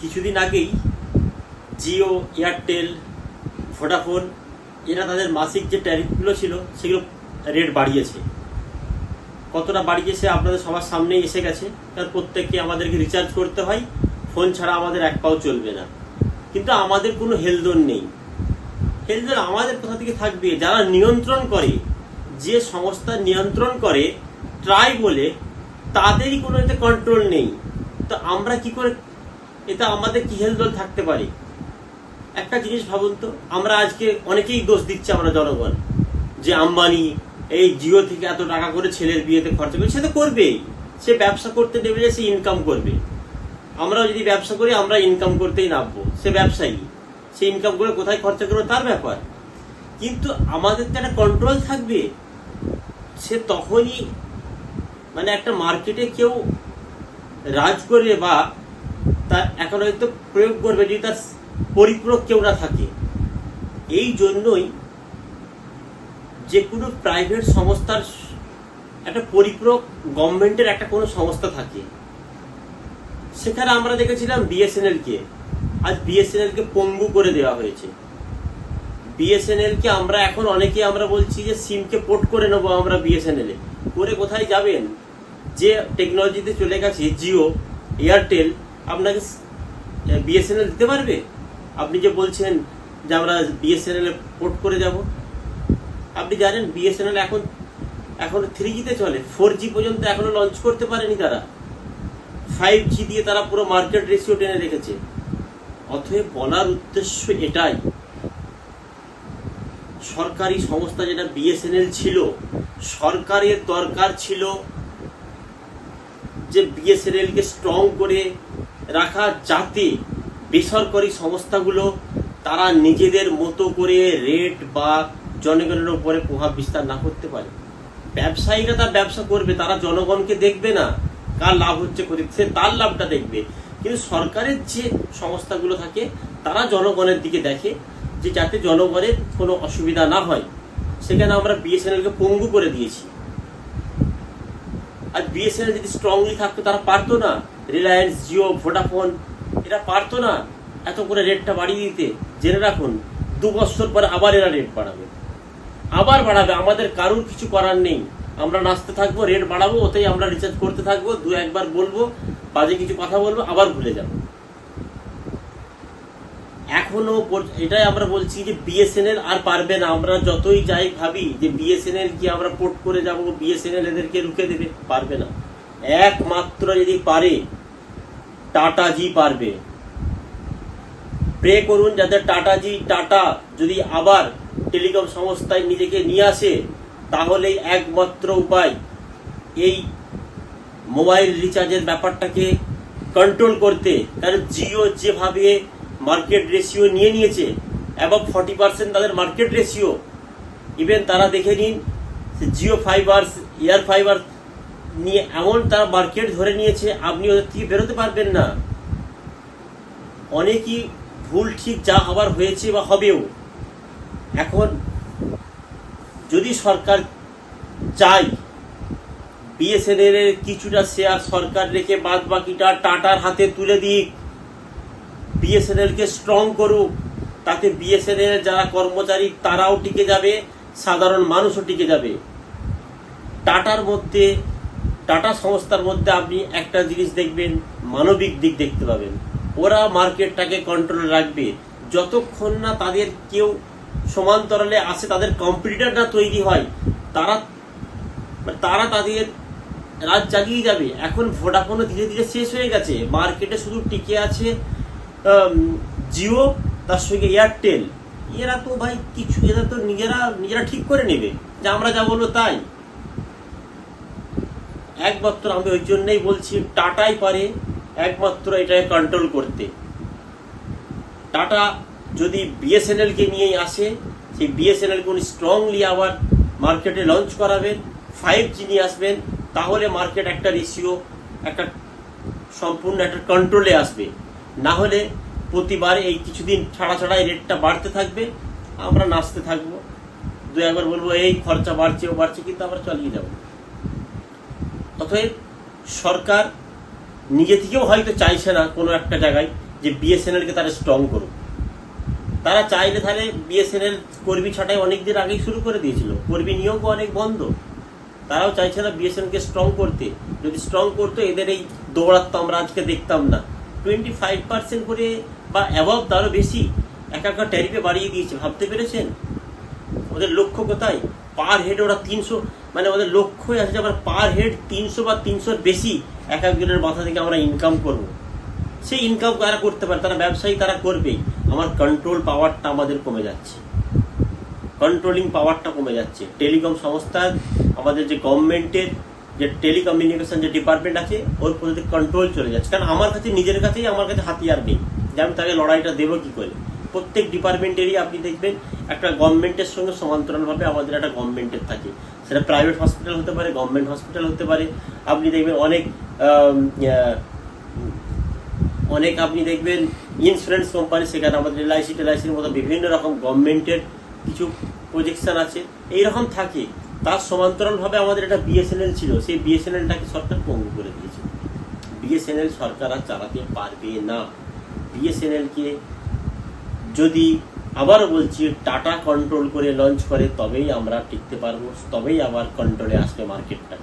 কিছুদিন আগেই Jio, Airtel, Vodafone, এরা তাদের মাসিক যে ট্যারিফগুলো ছিল, সেগুলো রেট বাড়িয়েছে। কতটা বাড়িয়েছে আপনাদের সবার সামনেই এসে গেছে। কারণ প্রত্যেককে আমাদেরকে রিচার্জ করতে হয়। ফোন ছাড়া আমাদের এক পাও চলবে না। কিন্তু আমাদের কোনো হেলদোন নেই। হেলদোন আমাদের কোথা থেকে থাকবে? যারা নিয়ন্ত্রণ করে, যে সংস্থা নিয়ন্ত্রণ করে ট্রাই বলে, তাদেরই কোনো এতে কন্ট্রোল নেই। তো আমরা কি করে এটা আমাদের কি হেলদোল থাকতে পারে? একটা জিনিস ভাবুন তো, আমরা আজকে অনেকেই দোষ দিচ্ছে আমরা জনগণ, যে আম্বানি এই জিও থেকে এত টাকা করে ছেলের বিয়েতে খরচা করবে, সে তো করবেই। সে ব্যবসা করতে দেবে যে সে ইনকাম করবে। আমরাও যদি ব্যবসা করি, আমরা ইনকাম করতেই নামবো। সে ব্যবসায়ী, সে ইনকাম করে কোথায় খরচা করবে তার ব্যাপার। কিন্তু আমাদের তো একটা কন্ট্রোল থাকবে। সে তখনই মানে একটা মার্কেটে কেউ রাজ করবে বা তার এখন হয়তো প্রয়োগ করবে যদি তার পরিপূরক কেউ না থাকে। এই জন্যই যে কোনো প্রাইভেট সংস্থার একটা পরিপূরক গভর্নমেন্টের একটা কোনো সংস্থা থাকে। সেখানে আমরা দেখেছিলাম বিএসএনএলকে আজ বিএসএনএলকে পঙ্গু করে দেওয়া হয়েছে। বিএসএনএলকে আমরা এখন অনেকে আমরা বলছি যে সিমকে পোর্ট করে নেব আমরা বিএসএনএল করে কোথায় যাবেন? যে টেকনোলজিতে চলে গেছে জিও এয়ারটেল আপনাকে বিএসএনএল দিতে পারবে? আপনি যে বলছেন যে আমরা বিএসএনএল পোর্ট করে যাব। আপনি জানেন বিএসএনএল এখন এখন থ্রি জিতে চলে। ফোর জি পর্যন্ত এখনও লঞ্চ করতে পারেনি তারা। ফাইভ জি দিয়ে তারা পুরো মার্কেট রেশিও টেনে রেখেছে। অতএব বলার উদ্দেশ্য এটাই। সরকারি সংস্থা যেটা বিএসএনএল ছিল, সরকারের দরকার ছিল যে বিএসএনএল কে স্ট্রং করে রাখা যাতে বেসরকারি সংস্থাগুলো, তারা নিজেদের মতো করে রেট বা জনগণের উপরে প্রভাব বিস্তার না করতে পারে। ব্যবসায়ীরা তার ব্যবসা করবে, তারা জনগণকে দেখবে না। কার লাভ হচ্ছে সে তার লাভটা দেখবে। কিন্তু সরকারের যে সংস্থাগুলো থাকে, তারা জনগণের দিকে দেখে যে যাতে জনগণের কোনো অসুবিধা না হয়। সেখানে আমরা বিএসএনএল কে পঙ্গু করে দিয়েছি। আর বিএসএনএল যদি স্ট্রংলি থাকতো, তারা পারতো না। রিলায়েন্স জিও ভোডাফোন এরা পারতো না এত করে রেটটা বাড়িয়ে দিতে। জেনে রাখুন, দু বছর পরে আবার এরা রেট বাড়াবে। আবার বাড়াবে, আমাদের কারুর কিছু করার নেই। আমরা নাচতে থাকব রেট বাড়াবো, ওতেই আমরা রিচার্জ করতে থাকব, দু একবার বলব, বাজে কিছু কথা বলব, আবার ভুলে যাব। এখনও এটাই আমরা বলছি যে বিএসএনএল আর পারবে না। আমরা যতই যাই ভাবি যে বিএসএনএল কি আমরা পোর্ট করে যাব বিএসএনএল এদেরকে রুখে দেবে, পারবে না। একমাত্র যদি পারে টাটা জি পারবে। প্রে করুন যাতে টাটা জি, টাটা যদি আবার টেলিকম সংস্থায় নিজেকে নিয়ে আসে, তাহলেই একমাত্র উপায় এই মোবাইল রিচার্জের ব্যাপারটাকে কন্ট্রোল করতে। কারণ জিও যেভাবে মার্কেট রেশিও নিয়ে নিয়েছে অ্যাবাভ ফর্টি পার্সেন্ট তাদের মার্কেট রেশিও ইভেন তারা দেখে নিন জিও ফাইবার্স এয়ার ফাইবার নিয়ে এমন তারা মার্কেট ধরে নিয়েছে, আপনি ওদের থেকে বেরোতে পারবেন না। অনেকই ভুল ঠিক যা হবার হয়েছে বা হবেও। এখন যদি সরকার চায়, বিএসএনএল এর কিছুটা শেয়ার সরকার রেখে বাদ বাকিটা টাটার হাতে তুলে দিক, বিএসএনএল কে স্ট্রং করুক, তাতে বিএসএনএল যারা কর্মচারী তারাও টিকে যাবে, সাধারণ মানুষও টিকে যাবে। টাটার মধ্যে টাটা সংস্থার মধ্যে আপনি একটা জিনিস দেখবেন, মানবিক দিক দেখতে পাবেন। ওরা মার্কেটটাকে কন্ট্রোল রাখবে। যতক্ষণ না তাদের কেউ সমান্তরালে আসে, তাদের কম্পিটিটর না তৈরি হয়, তারা মানে তারা তাদের রাত চালিয়ে যাবে। এখন ভোডাফোনও ধীরে ধীরে শেষ হয়ে গেছে। মার্কেটে শুধু টিকে আছে জিও তার সঙ্গে এয়ারটেল এরা তো ভাই কিছু, এরা তো নিজেরা নিজেরা ঠিক করে নেবে। যে আমরা যা বলব তাই। একমাত্র আমি ওই জন্যই বলছি, টাটাই পারে, একমাত্র এটাকে কন্ট্রোল করতে। টাটা যদি বিএসএনএলকে নিয়েই আসে, সেই বিএসএনএল কে উনি স্ট্রংলি আবার মার্কেটে লঞ্চ করাবেন ফাইভ জি নিয়ে আসবেন, তাহলে মার্কেট একটা রেশিও একটা সম্পূর্ণ একটা কন্ট্রোলে আসবে। না হলে প্রতিবার এই কিছুদিন ছাড়া ছাড়া এই রেটটা বাড়তে থাকবে, আমরা নাচতে থাকব। দু একবার বলব, এই খরচা বাড়ছে, ও বাড়ছে, কিন্তু আমরা চালিয়ে যাব। অতএব সরকার নিজে থেকেও হয়তো চাইছে না কোনো একটা জায়গায় যে বিএসএনএলকে তারা স্ট্রং করুক। তারা চাইলে তাহলে বিএসএনএল কর্মী ছাঁটাই অনেক দিন আগেই শুরু করে দিয়েছিল। কর্মী নিয়োগও অনেক বন্ধ। তারাও চাইছে না বিএসএনকে স্ট্রং করতে। যদি স্ট্রং করতো, এদের এই দৌড়াত্ম আমরা আজকে দেখতাম না। টোয়েন্টি ফাইভ পার্সেন্ট করে বা অ্যাভাব তারও বেশি এক একটা ট্যারিফে বাড়িয়ে দিয়েছে। ভাবতে পেরেছেন? ওদের লক্ষ্য কোথায়? পার হেড ওরা তিনশো মানে ওদের লক্ষ্যই আছে যে আবার পার হেড তিনশো বা তিনশোর বেশি এক একজনের মাথা থেকে আমরা ইনকাম করব। সেই ইনকাম তারা করতে পারে? তারা ব্যবসায়ী, তারা করবেই। আমার কন্ট্রোল পাওয়ারটা আমাদের কমে যাচ্ছে। কন্ট্রোলিং পাওয়ারটা কমে যাচ্ছে। টেলিকম সংস্থার আমাদের যে গভর্নমেন্টের যে টেলিকমিউনিকেশন যে ডিপার্টমেন্ট আছে, ওর প্রতি কন্ট্রোল চলে যাচ্ছে। কারণ আমার কাছে, নিজের কাছেই আমার কাছে হাতিয়ার নেই যে আমি তাকে লড়াইটা দেবো কি করে? প্রত্যেক ডিপার্টমেন্টেরই আপনি দেখবেন একটা গভর্নমেন্টের সঙ্গে সমান্তরালভাবে আমাদের একটা গভর্নমেন্টের থাকে। সেটা প্রাইভেট হসপিটাল হতে পারে, গভর্নমেন্ট হসপিটাল হতে পারে। আপনি দেখবেন অনেক অনেক আপনি দেখবেন ইন্স্যুরেন্স কোম্পানি সেখানে আমাদের এলআইসি টেলআইসির মতো বিভিন্ন রকম গভর্নমেন্টের কিছু প্রজেকশন আছে। এইরকম থাকে। তার সমান্তরালভাবে আমাদের একটা বিএসএনএল ছিল। সেই বিএসএনএলটাকে সরকার পঙ্গু করে দিয়েছে। বিএসএনএল সরকার আর চালাতে পারবে না। বিএসএনএলকে যদি আবার বলছি, টাটা কন্ট্রোল করে লঞ্চ করে, তবেই আমরা টিকতে পারব, তবেই আবার কন্ট্রোলে আসবে মার্কেটটা